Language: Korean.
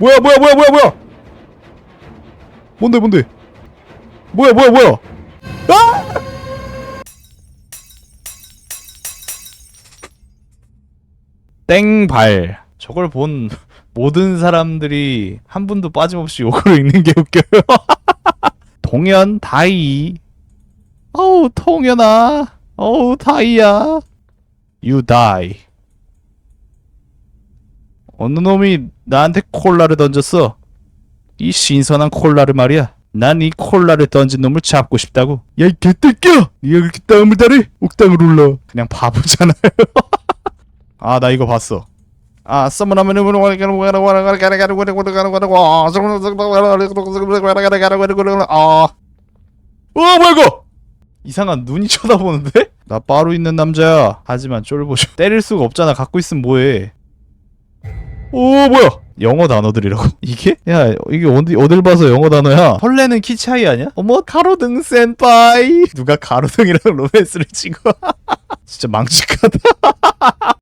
뭐야 뭐야 뭐야 뭐야 뭐야? 뭔데 뭔데? 뭐야 뭐야 뭐야? 아! 땡발. 저걸 본 모든 사람들이 한 분도 빠짐없이 욕으로 읽는 게 웃겨요. 동현 다이. 어우 통현아. 어우 다이야. You die 어느 놈이 나한테 콜라를 던졌어 이 신선한 콜라를 말이야 난 이 콜라를 던진 놈을 잡고 싶다고 야 이 개새끼야 니가 그렇게 땀을 다래 옥당을 올라 그냥 바보잖아요 아 나 이거 봤어 아 써머나면 아 어, 뭐야 이거? 이상한 눈이 쳐다보는데? 나 바로 있는 남자야. 하지만 쫄보죠. 때릴 수가 없잖아. 갖고 있으면 뭐해? 오 뭐야? 영어 단어들이라고? 이게? 야 이게 어디 어딜 봐서 영어 단어야? 설레는 키 차이 아니야? 어머 가로등 센파이 누가 가로등이랑 로맨스를 찍어? 진짜 망측하다.